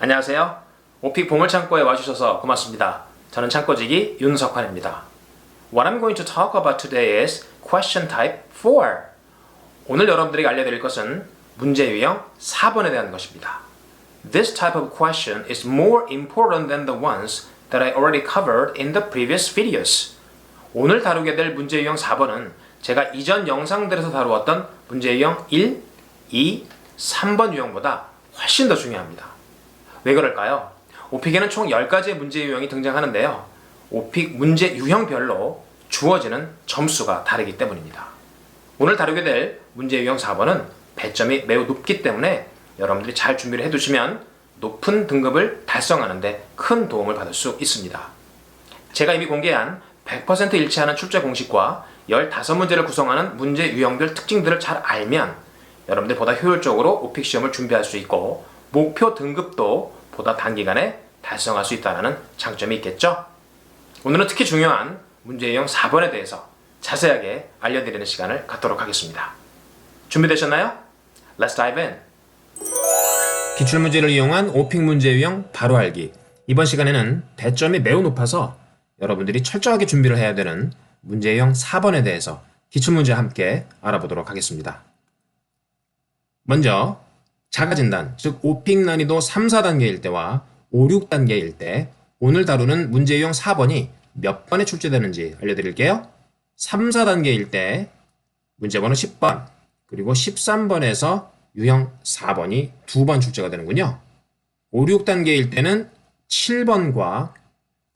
안녕하세요. 오픽 보물창고에 와주셔서 고맙습니다. 저는 창고지기 윤석환입니다. What I'm going to talk about today is question type 4. 오늘 여러분들에게 알려드릴 것은 문제 유형 4번에 대한 것입니다. This type of question is more important than the ones that I already covered in the previous videos. 오늘 다루게 될 문제 유형 4번은 제가 이전 영상들에서 다루었던 문제 유형 1, 2, 3번 유형보다 훨씬 더 중요합니다. 왜 그럴까요? 오픽에는 총 10가지의 문제 유형이 등장하는데요. 오픽 문제 유형별로 주어지는 점수가 다르기 때문입니다. 오늘 다루게 될 문제 유형 4번은 배점이 매우 높기 때문에 여러분들이 잘 준비를 해두시면 높은 등급을 달성하는데 큰 도움을 받을 수 있습니다. 제가 이미 공개한 100% 일치하는 출제 공식과 15문제를 구성하는 문제 유형별 특징들을 잘 알면 여러분들 보다 효율적으로 오픽 시험을 준비할 수 있고 목표 등급도 보다 단기간에 달성할 수 있다는 장점이 있겠죠? 오늘은 특히 중요한 문제 유형 4번에 대해서 자세하게 알려드리는 시간을 갖도록 하겠습니다. 준비되셨나요? Let's dive in. 기출문제를 이용한 오픽 문제 유형 바로 알기. 이번 시간에는 배점이 매우 높아서 여러분들이 철저하게 준비를 해야 되는 문제 유형 4번에 대해서 기출문제 함께 알아보도록 하겠습니다. 먼저 자가 진단, 즉 오픽 난이도 3, 4단계일 때와 5, 6단계일 때 오늘 다루는 문제 유형 4번이 몇 번에 출제되는지 알려드릴게요. 3, 4단계일 때 문제번호 10번, 그리고 13번에서 유형 4번이 두 번 출제가 되는군요. 5, 6단계일 때는 7번과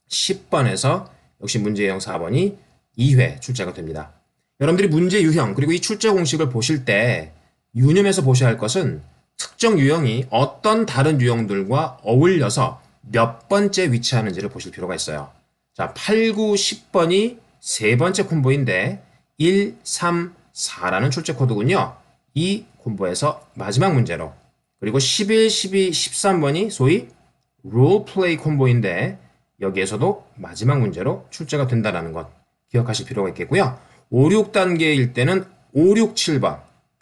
10번에서 역시 문제 유형 4번이 2회 출제가 됩니다. 여러분들이 문제 유형 그리고 이 출제 공식을 보실 때 유념해서 보셔야 할 것은 특정 유형이 어떤 다른 유형들과 어울려서 몇 번째 위치하는지를 보실 필요가 있어요. 자, 8, 9, 10번이 세 번째 콤보인데 1, 3, 4라는 출제 코드군요. 이 콤보에서 마지막 문제로 그리고 11, 12, 13번이 소위 롤플레이 콤보인데 여기에서도 마지막 문제로 출제가 된다는 것 기억하실 필요가 있겠고요. 5, 6단계일 때는 5, 6, 7번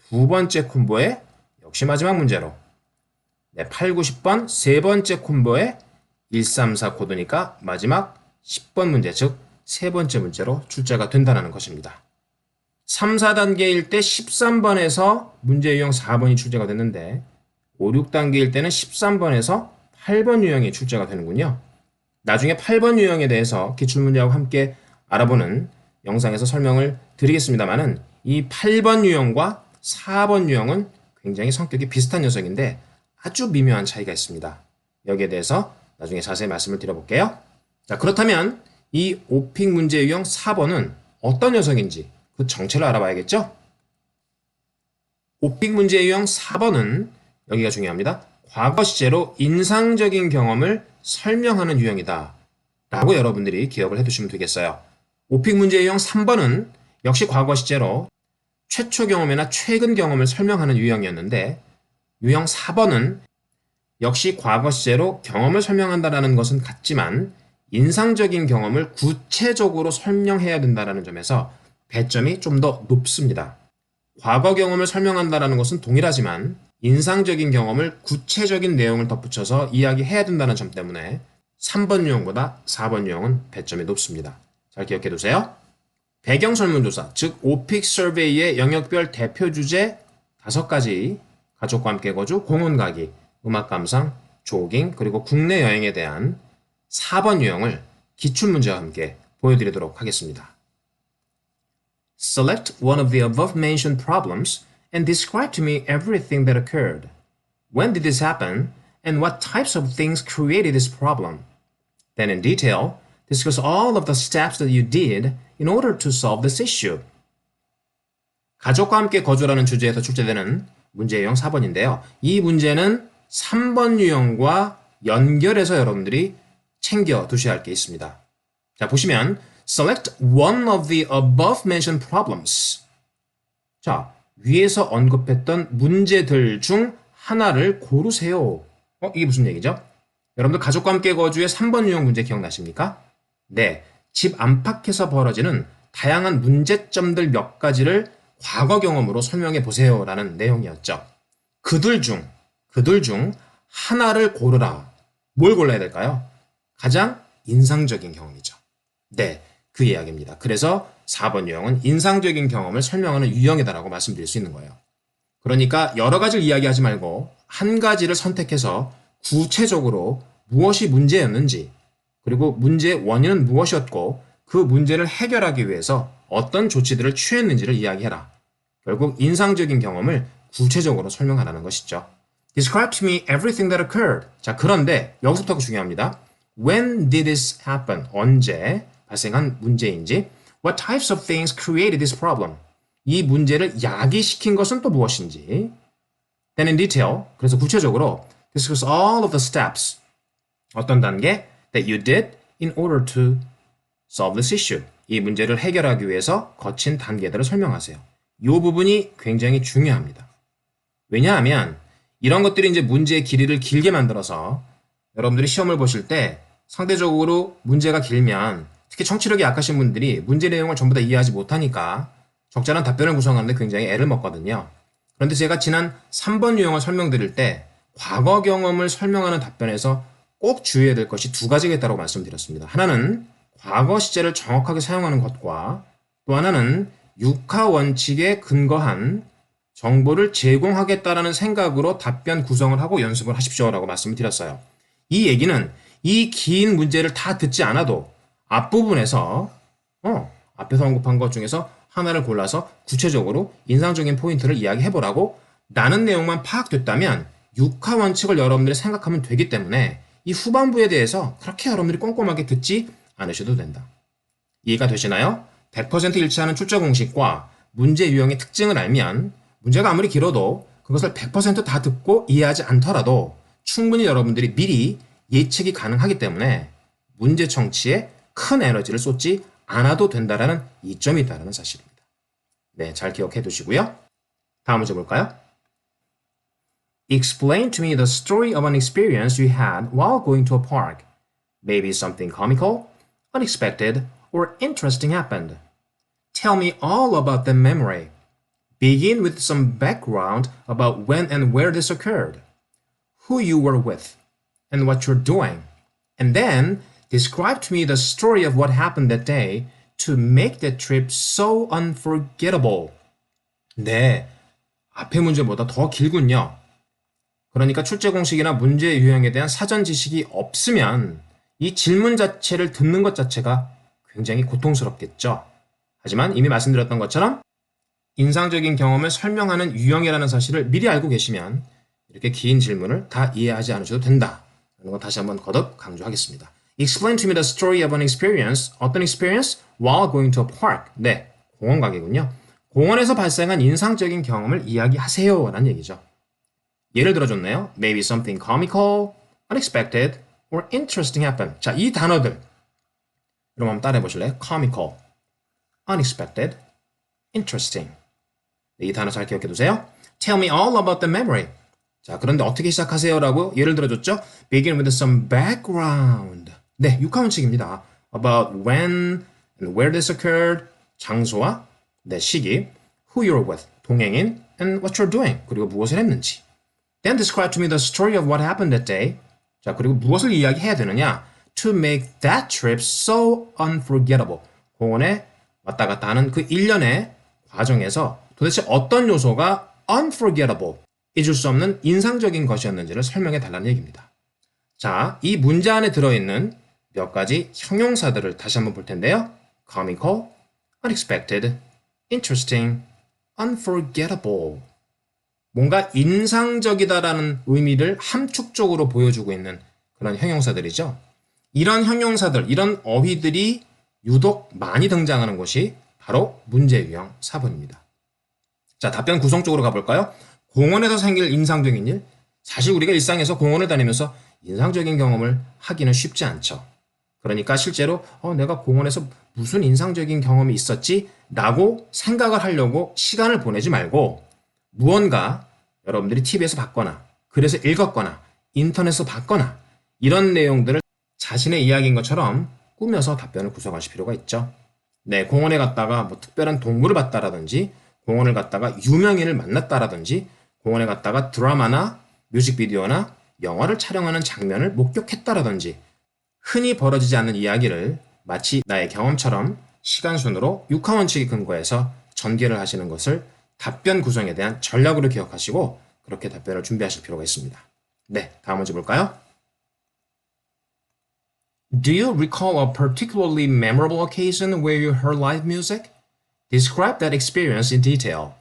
두 번째 콤보에 역시 마지막 문제로 네, 8, 9, 10번 세 번째 콤보에 1, 3, 4 코드니까 마지막 10번 문제 즉 세 번째 문제로 출제가 된다는 것입니다. 3, 4단계일 때 13번에서 문제 유형 4번이 출제가 됐는데 5, 6단계일 때는 13번에서 8번 유형이 출제가 되는군요. 나중에 8번 유형에 대해서 기출문제하고 함께 알아보는 영상에서 설명을 드리겠습니다만은 이 8번 유형과 4번 유형은 굉장히 성격이 비슷한 녀석인데 아주 미묘한 차이가 있습니다. 여기에 대해서 나중에 자세히 말씀을 드려볼게요. 자, 그렇다면 이 오픽 문제 유형 4번은 어떤 녀석인지 그 정체를 알아봐야겠죠? 오픽 문제 유형 4번은 여기가 중요합니다. 과거 시제로 인상적인 경험을 설명하는 유형이다. 라고 여러분들이 기억을 해두시면 되겠어요. 오픽 문제 유형 3번은 역시 과거 시제로 최초 경험이나 최근 경험을 설명하는 유형이었는데 유형 4번은 역시 과거 시제로 경험을 설명한다라는 것은 같지만 인상적인 경험을 구체적으로 설명해야 된다는 점에서 배점이 좀 더 높습니다. 과거 경험을 설명한다는 것은 동일하지만 인상적인 경험을 구체적인 내용을 덧붙여서 이야기해야 된다는 점 때문에 3번 유형보다 4번 유형은 배점이 높습니다. 잘 기억해 두세요. 배경 설문조사, 즉 오픽 서베이의 영역별 대표 주제 5가지 가족과 함께 거주, 공원 가기, 음악 감상, 조깅, 그리고 국내 여행에 대한 4번 유형을 기출문제와 함께 보여드리도록 하겠습니다. Select one of the above mentioned problems and describe to me everything that occurred. When did this happen and what types of things created this problem? Then in detail, discuss all of the steps that you did in order to solve this issue. 가족과 함께 거주라는 주제에서 출제되는 문제 유형 4번인데요. 이 문제는 3번 유형과 연결해서 여러분들이 챙겨 두셔야 할 게 있습니다. 자, 보시면 select one of the above mentioned problems. 자, 위에서 언급했던 문제들 중 하나를 고르세요. 어, 이게 무슨 얘기죠? 여러분들 가족과 함께 거주의 3번 유형 문제 기억나십니까? 네. 집 안팎에서 벌어지는 다양한 문제점들 몇 가지를 과거 경험으로 설명해 보세요라는 내용이었죠. 그들 중, 그들 중 하나를 고르라. 뭘 골라야 될까요? 가장 인상적인 경험이죠. 네, 그 이야기입니다. 그래서 4번 유형은 인상적인 경험을 설명하는 유형이다라고 말씀드릴 수 있는 거예요. 그러니까 여러 가지를 이야기하지 말고 한 가지를 선택해서 구체적으로 무엇이 문제였는지 그리고 문제의 원인은 무엇이었고 그 문제를 해결하기 위해서 어떤 조치들을 취했는지를 이야기해라. 결국 인상적인 경험을 구체적으로 설명하라는 것이죠. Describe to me everything that occurred. 자, 그런데 여기서부터가 중요합니다. When did this happen? 언제 발생한 문제인지 What types of things created this problem? 이 문제를 야기시킨 것은 또 무엇인지 Then in detail, 그래서 구체적으로 discuss all of the steps 어떤 단계 that you did in order to solve this issue. 이 문제를 해결하기 위해서 거친 단계들을 설명하세요. 이 부분이 굉장히 중요합니다. 왜냐하면 이런 것들이 이제 문제의 길이를 길게 만들어서 여러분들이 시험을 보실 때 상대적으로 문제가 길면 특히 청취력이 약하신 분들이 문제 내용을 전부 다 이해하지 못하니까 적절한 답변을 구성하는데 굉장히 애를 먹거든요. 그런데 제가 지난 3번 유형을 설명드릴 때 과거 경험을 설명하는 답변에서 꼭 주의해야 될 것이 두 가지가 있다고 말씀드렸습니다. 하나는 과거 시제를 정확하게 사용하는 것과 또 하나는 육하 원칙에 근거한 정보를 제공하겠다라는 생각으로 답변 구성을 하고 연습을 하십시오라고 말씀을 드렸어요. 이 얘기는 이 긴 문제를 다 듣지 않아도 앞부분에서 어, 앞에서 언급한 것 중에서 하나를 골라서 구체적으로 인상적인 포인트를 이야기해보라고 나는 내용만 파악됐다면 육하 원칙을 여러분들이 생각하면 되기 때문에 이 후반부에 대해서 그렇게 여러분들이 꼼꼼하게 듣지 않으셔도 된다. 이해가 되시나요? 100% 일치하는 출제 공식과 문제 유형의 특징을 알면 문제가 아무리 길어도 그것을 100%다 듣고 이해하지 않더라도 충분히 여러분들이 미리 예측이 가능하기 때문에 문제 청취에 큰 에너지를 쏟지 않아도 된다라는 이점이 있다는 사실입니다. 네, 잘 기억해 두시고요. 다음 문제 볼까요? Explain to me the story of an experience you had while going to a park. Maybe something comical, unexpected, or interesting happened. Tell me all about the memory. Begin with some background about when and where this occurred, who you were with, and what you're doing. And then describe to me the story of what happened that day to make that trip so unforgettable. 네, 앞의 문제보다 더 길군요. 그러니까 출제 공식이나 문제 유형에 대한 사전 지식이 없으면 이 질문 자체를 듣는 것 자체가 굉장히 고통스럽겠죠. 하지만 이미 말씀드렸던 것처럼 인상적인 경험을 설명하는 유형이라는 사실을 미리 알고 계시면 이렇게 긴 질문을 다 이해하지 않으셔도 된다. 라는 거 다시 한번 거듭 강조하겠습니다. Explain to me the story of an experience. 어떤 experience? While going to a park. 네, 공원 가게군요. 공원에서 발생한 인상적인 경험을 이야기하세요. 라는 얘기죠. 예를 들어줬네요. Maybe something comical, unexpected, or interesting happened. 자, 이 단어들. 여러분 한번 따라해 보실래요? comical, unexpected, interesting. 네, 이 단어 잘 기억해 두세요. Tell me all about the memory. 자, 그런데 어떻게 시작하세요 라고 예를 들어줬죠? Begin with some background. 네, 육하원칙입니다. About when and where this occurred. 장소와 네, 시기. Who you're with. 동행인. And what you're doing. 그리고 무엇을 했는지. Then describe to me the story of what happened that day. 자, 그리고 무엇을 이야기해야 되느냐? To make that trip so unforgettable. 공원에 왔다 갔다 하는 그 일련의 과정에서 도대체 어떤 요소가 unforgettable, 잊을 수 없는 인상적인 것이었는지를 설명해 달라는 얘기입니다. 자, 이 문제 안에 들어있는 몇 가지 형용사들을 다시 한번 볼 텐데요. comical, unexpected, interesting, unforgettable. 뭔가 인상적이다라는 의미를 함축적으로 보여주고 있는 그런 형용사들이죠. 이런 형용사들, 이런 어휘들이 유독 많이 등장하는 곳이 바로 문제 유형 4번입니다. 자, 답변 구성 쪽으로 가볼까요? 공원에서 생길 인상적인 일. 사실 우리가 일상에서 공원을 다니면서 인상적인 경험을 하기는 쉽지 않죠. 그러니까 실제로 어, 내가 공원에서 무슨 인상적인 경험이 있었지? 라고 생각을 하려고 시간을 보내지 말고 무언가 여러분들이 TV에서 봤거나 글에서 읽었거나 인터넷에서 봤거나 이런 내용들을 자신의 이야기인 것처럼 꾸며서 답변을 구성하실 필요가 있죠. 네, 공원에 갔다가 뭐 특별한 동물을 봤다라든지 공원을 갔다가 유명인을 만났다라든지 공원에 갔다가 드라마나 뮤직비디오나 영화를 촬영하는 장면을 목격했다라든지 흔히 벌어지지 않는 이야기를 마치 나의 경험처럼 시간순으로 육하원칙에 근거해서 전개를 하시는 것을 답변 구성에 대한 전략으로 기억하시고 그렇게 답변을 준비하실 필요가 있습니다. 네, 다음 문제 볼까요? Do you recall a particularly memorable occasion where you heard live music? Describe that experience in detail.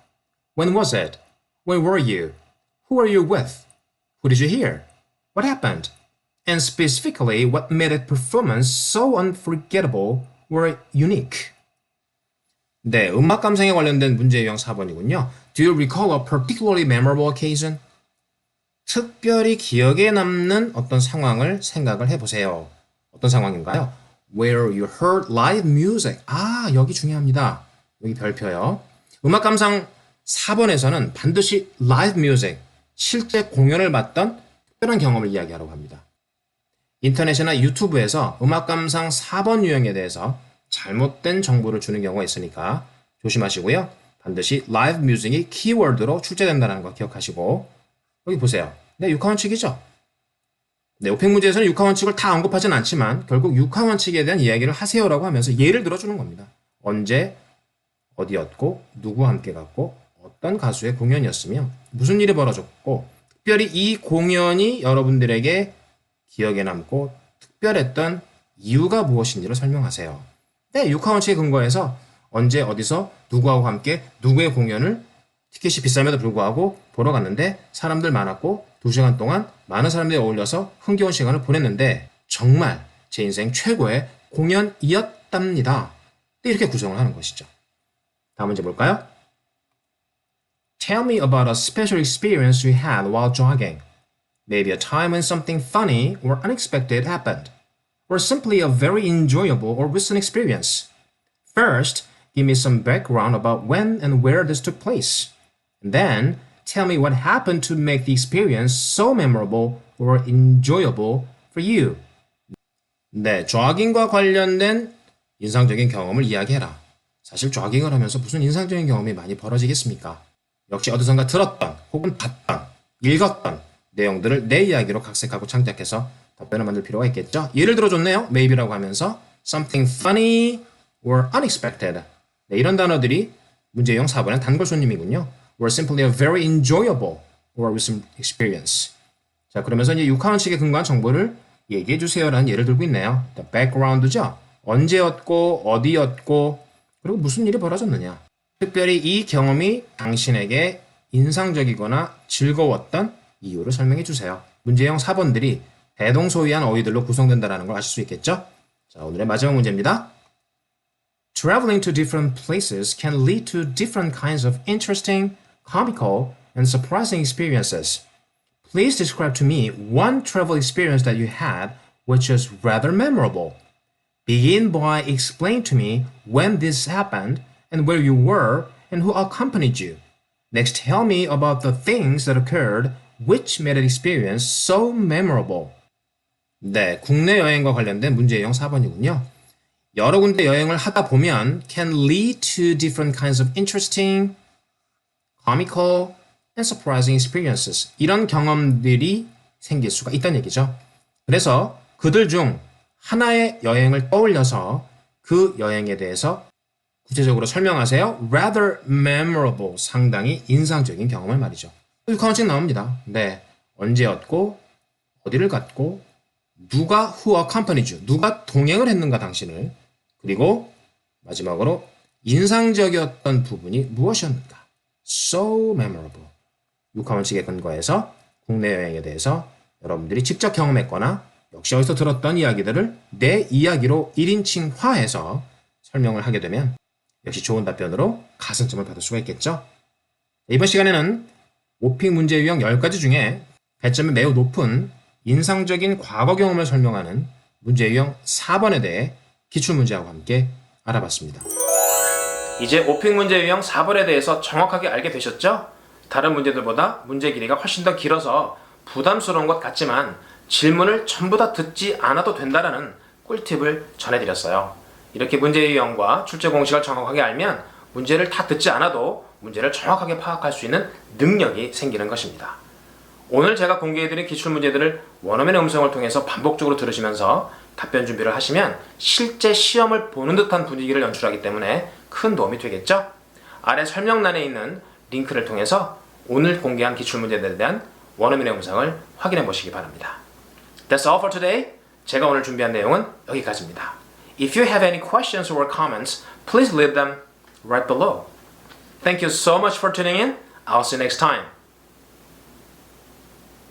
When was it? Where were you? Who were you with? Who did you hear? What happened? And specifically, what made its performance so unforgettable or unique? 네, 음악 감상에 관련된 문제 유형 4번이군요. Do you recall a particularly memorable occasion? 특별히 기억에 남는 어떤 상황을 생각을 해보세요. 어떤 상황인가요? Where you heard live music. 아, 여기 중요합니다. 여기 별표요. 음악 감상 4번에서는 반드시 live music, 실제 공연을 봤던 특별한 경험을 이야기하려고 합니다. 인터넷이나 유튜브에서 음악 감상 4번 유형에 대해서 잘못된 정보를 주는 경우가 있으니까 조심하시고요. 반드시 live music이 키워드로 출제된다는 거 기억하시고 여기 보세요. 네, 육하원칙이죠. 네, 오펙 문제에서는 육하원칙을 다 언급하진 않지만 결국 육하원칙에 대한 이야기를 하세요라고 하면서 예를 들어주는 겁니다. 언제, 어디였고, 누구와 함께 갔고, 어떤 가수의 공연이었으며 무슨 일이 벌어졌고 특별히 이 공연이 여러분들에게 기억에 남고 특별했던 이유가 무엇인지를 설명하세요. 네, 육하원칙에 근거해서 언제 어디서 누구하고 함께 누구의 공연을 티켓이 비쌈에도 불구하고 보러 갔는데 사람들 많았고 두 시간 동안 많은 사람들이 어울려서 흥겨운 시간을 보냈는데 정말 제 인생 최고의 공연이었답니다. 네, 이렇게 구성을 하는 것이죠. 다음 문제 볼까요? Tell me about a special experience you had while jogging. Maybe a time when something funny or unexpected happened, or simply a very enjoyable or recent experience. First, give me some background about when and where this took place. And then, tell me what happened to make the experience so memorable or enjoyable for you. 네, 조깅과 관련된 인상적인 경험을 이야기해라. 사실 조깅을 하면서 무슨 인상적인 경험이 많이 벌어지겠습니까? 역시 어디선가 들었던 혹은 봤던 읽었던 내용들을 내 이야기로 각색하고 창작해서 답변을 만들 필요가 있겠죠. 예를 들어 줬네요. maybe라고 하면서 something funny or unexpected. 네, 이런 단어들이 문제형 4번의 단골 손님이군요. or simply a very enjoyable or recent experience. 자, 그러면서 이제 육하원칙에 근거한 정보를 얘기해 주세요라는 예를 들고 있네요. The background죠. 언제였고 어디였고 그리고 무슨 일이 벌어졌느냐. 특별히 이 경험이 당신에게 인상적이거나 즐거웠던 이유를 설명해 주세요. 문제형 4번들이 대동소이한 어휘들로 구성된다는 걸 아실 수 있겠죠? 자, 오늘의 마지막 문제입니다. Traveling to different places can lead to different kinds of interesting, comical, and surprising experiences. Please describe to me one travel experience that you had which was rather memorable. Begin by explaining to me when this happened and where you were and who accompanied you. Next, tell me about the things that occurred which made the experience so memorable. 네, 국내 여행과 관련된 문제형 4번이군요. 여러 군데 여행을 하다 보면 can lead to different kinds of interesting, comical, and surprising experiences. 이런 경험들이 생길 수가 있다는 얘기죠. 그래서 그들 중 하나의 여행을 떠올려서 그 여행에 대해서 구체적으로 설명하세요. rather memorable, 상당히 인상적인 경험을 말이죠. 육하원칙 나옵니다. 네, 언제였고, 어디를 갔고, 누가 who accompanied you, 누가 동행을 했는가 당신을, 그리고 마지막으로 인상적이었던 부분이 무엇이었는가. so memorable. 육하원칙에 근거해서 국내 여행에 대해서 여러분들이 직접 경험했거나 역시 어디서 들었던 이야기들을 내 이야기로 1인칭화해서 설명을 하게 되면 역시 좋은 답변으로 가산점을 받을 수가 있겠죠. 이번 시간에는 오픽 문제 유형 10가지 중에 배점이 매우 높은 인상적인 과거 경험을 설명하는 문제 유형 4번에 대해 기출문제하고 함께 알아봤습니다. 이제 오픽 문제 유형 4번에 대해서 정확하게 알게 되셨죠? 다른 문제들보다 문제 길이가 훨씬 더 길어서 부담스러운 것 같지만 질문을 전부 다 듣지 않아도 된다라는 꿀팁을 전해드렸어요. 이렇게 문제 유형과 출제 공식을 정확하게 알면 문제를 다 듣지 않아도 문제를 정확하게 파악할 수 있는 능력이 생기는 것입니다. 오늘 제가 공개해드린 기출문제들을 원어민의 음성을 통해서 반복적으로 들으시면서 답변 준비를 하시면 실제 시험을 보는 듯한 분위기를 연출하기 때문에 큰 도움이 되겠죠? 아래 설명란에 있는 링크를 통해서 오늘 공개한 기출문제들에 대한 원어민의 음성을 확인해 보시기 바랍니다. That's all for today. 제가 오늘 준비한 내용은 여기까지입니다. If you have any questions or comments, please leave them right below. Thank you so much for tuning in. I'll see you next time.